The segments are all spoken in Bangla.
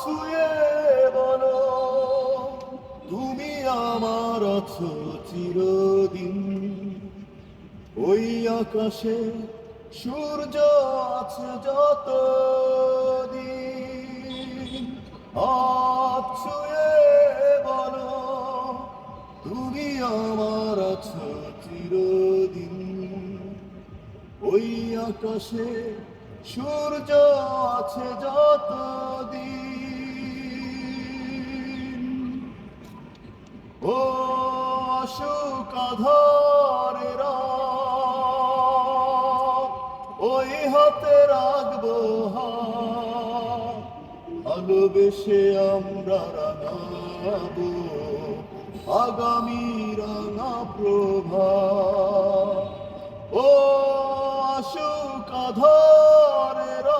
ছুঁয়ে বলো, তুমি আমার আছো চিরদিন। ওই আকাশে সূর্য আছে যত দিন ছুঁয়ে বলো, তুমি আমার আছো চিরদিন। ওই আকাশে সূর্য আছে যত ও অশোক ধরেরা ওই হাতে রাখব ভালোবেসে আমরা রাঙাবো আগামী রাঙা প্রভা। ও অশোক ধরেরা ওই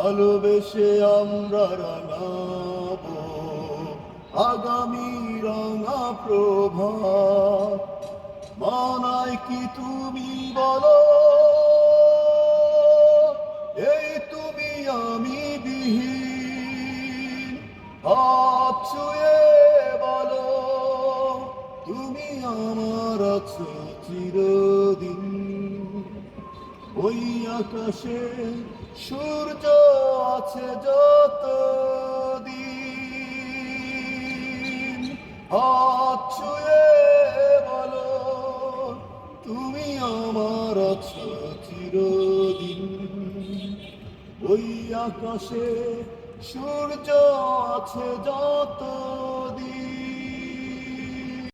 ভালোবেসে আমরা রাঙাবো আগামী রাঙা প্রভা মানায় কি তুমি বলো? এই তুমি আমি বিহীন। হাত বলো, তুমি আমার আছো চিরদিন। ওই আকাশে সূর্য আছে যত দিন হাত ছুঁয়ে বলো, তুমি আমার আছো চিরদিন। ওই আকাশে সূর্য আছে যত